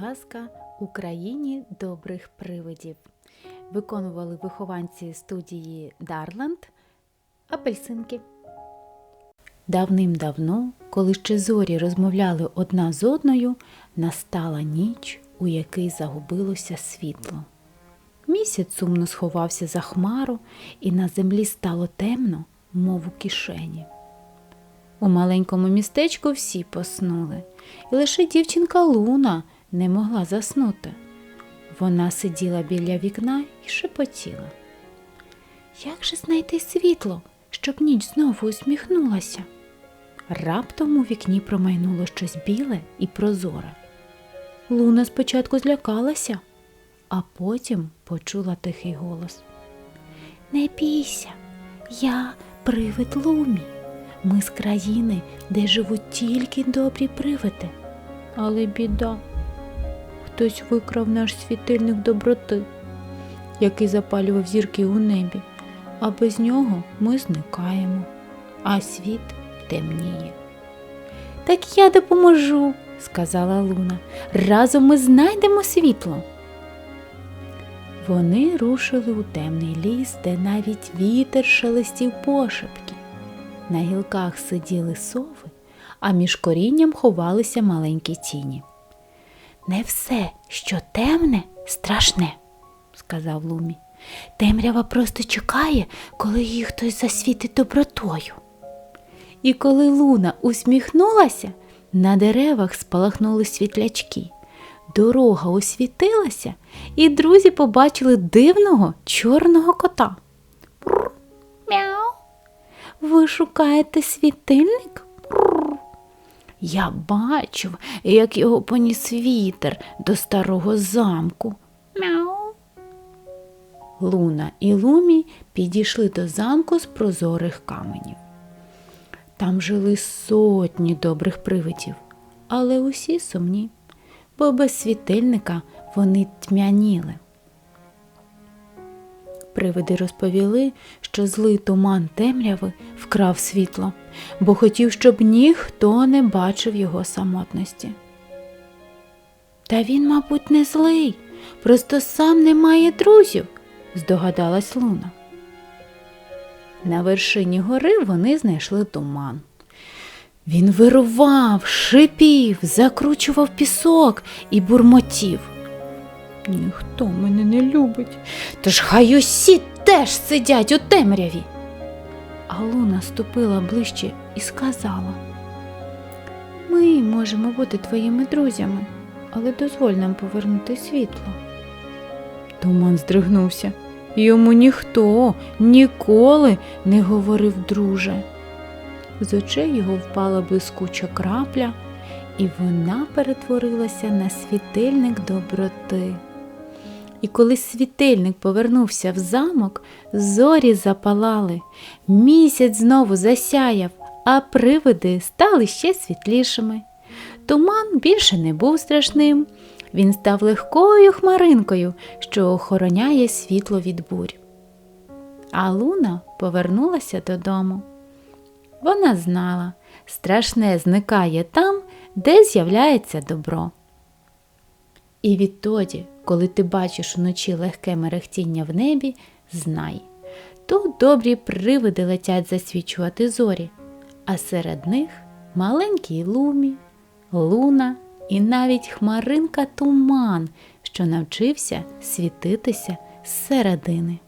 Казка Україні добрих привидів. Виконували вихованці студії Дарланд Апельсинки. Давним-давно, коли ще зорі розмовляли одна з одною, настала ніч, у якій загубилося світло. Місяць сумно сховався за хмару, і на землі стало темно, мов у кишені. У маленькому містечку всі поснули, і лише дівчинка Луна не могла заснути. Вона сиділа біля вікна і шепотіла. Як же знайти світло, щоб ніч знову усміхнулася? Раптом у вікні промайнуло щось біле і прозоре. Луна спочатку злякалася, а потім почула тихий голос. Не бійся, я привид Лумі. Ми з країни, де живуть тільки добрі привиди. Але біда. Хтось викрав наш світильник доброти, який запалював зірки у небі, а без нього ми зникаємо, а світ темніє. Так я допоможу, сказала Луна. Разом ми знайдемо світло. Вони рушили у темний ліс, де навіть вітер шелестів пошепки. На гілках сиділи сови, а між корінням ховалися маленькі тіні. Не все, що темне, страшне, сказав Лумі. Темрява просто чекає, коли її хтось засвітить добротою. І коли Луна усміхнулася, на деревах спалахнули світлячки. Дорога освітилася, і друзі побачили дивного чорного кота. Мяу. Ви шукаєте світильник? Я бачив, як його поніс вітер до старого замку. Мяу. Луна і Лумі підійшли до замку з прозорих каменів. Там жили сотні добрих привидів, але усі сумні, бо без світильника вони тьмяніли. Привиди розповіли, що злий туман темряви вкрав світло, бо хотів, щоб ніхто не бачив його самотності. Та він, мабуть, не злий, просто сам не має друзів, здогадалась Луна. На вершині гори вони знайшли туман. Він вирував, шипів, закручував пісок і бурмотів. Ніхто мене не любить, тож хай усі теж сидять у темряві. А Луна ступила ближче і сказала: Ми можемо бути твоїми друзями, але дозволь нам повернути світло. Туман здригнувся. Йому ніхто ніколи не говорив друже. З очей його впала блискуча крапля, і вона перетворилася на світильник доброти. І коли світильник повернувся в замок, зорі запалали, місяць знову засяяв, а привиди стали ще світлішими. Туман більше не був страшним, він став легкою хмаринкою, що охороняє світло від бурь. А Луна повернулася додому. Вона знала, страшне зникає там, де з'являється добро. І відтоді, коли ти бачиш уночі легке мерехтіння в небі, знай, То добрі привиди летять засвічувати зорі, а серед них маленький лумі, луна і навіть хмаринка туман, що навчився світитися зсередини.